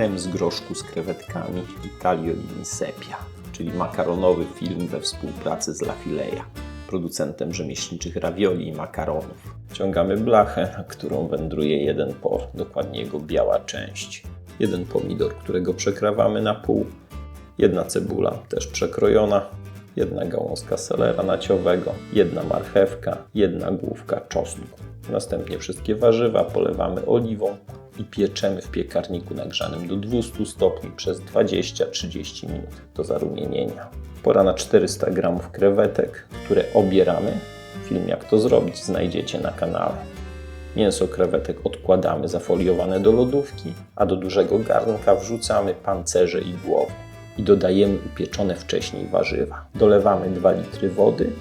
krem z groszku z krewetkami Italio in Sepia, czyli makaronowy film we współpracy z La Fileja, producentem rzemieślniczych ravioli i makaronów. Wciągamy blachę, na którą wędruje jeden por, dokładnie jego biała część. Jeden pomidor, którego przekrawamy na pół, jedna cebula też przekrojona, jedna gałązka selera naciowego, jedna marchewka, jedna główka czosnku. Następnie wszystkie warzywa polewamy oliwą i pieczemy w piekarniku nagrzanym do 200 stopni przez 20-30 minut do zarumienienia. Pora na 400 g krewetek, które obieramy. Film jak to zrobić znajdziecie na kanale. Mięso krewetek odkładamy zafoliowane do lodówki, a do dużego garnka wrzucamy pancerze i głowę i dodajemy upieczone wcześniej warzywa. Dolewamy 2 litry wody,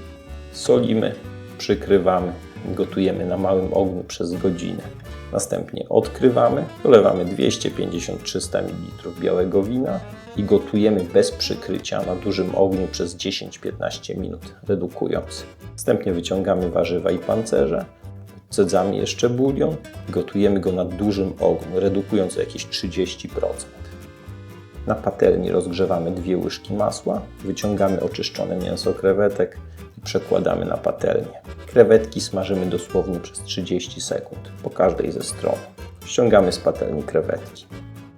solimy, przykrywamy, gotujemy na małym ogniu przez godzinę. Następnie odkrywamy, dolewamy 250-300 ml białego wina i gotujemy bez przykrycia na dużym ogniu przez 10-15 minut, redukując. Następnie wyciągamy warzywa i pancerze, odzedzamy jeszcze bulion, gotujemy go na dużym ogniu, redukując o jakieś 30%. Na patelni rozgrzewamy dwie łyżki masła, wyciągamy oczyszczone mięso krewetek i przekładamy na patelnię. Krewetki smażymy dosłownie przez 30 sekund po każdej ze stron. Ściągamy z patelni krewetki.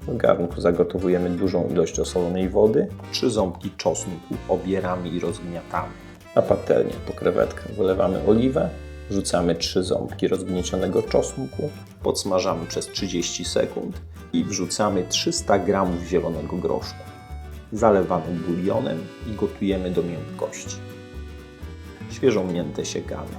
W garnku zagotowujemy dużą ilość osolonej wody, trzy ząbki czosnku obieramy i rozgniatamy. Na patelnię po krewetkach wylewamy oliwę, wrzucamy trzy ząbki rozgniecionego czosnku, podsmażamy przez 30 sekund i wrzucamy 300 g zielonego groszku. Zalewamy bulionem i gotujemy do miękkości. Świeżą miętę siekamy.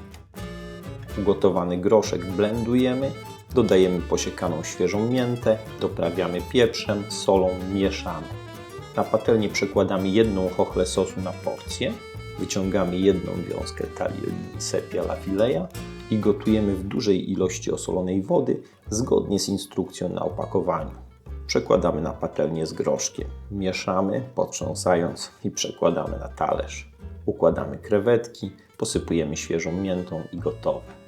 Ugotowany groszek blendujemy, dodajemy posiekaną świeżą miętę, doprawiamy pieprzem, solą, mieszamy. Na patelnię przekładamy jedną chochlę sosu na porcję, wyciągamy jedną wiązkę talii sepia la fileja i gotujemy w dużej ilości osolonej wody zgodnie z instrukcją na opakowaniu. Przekładamy na patelnię z groszkiem, mieszamy, potrząsając i przekładamy na talerz. Układamy krewetki, posypujemy świeżą miętą i gotowe.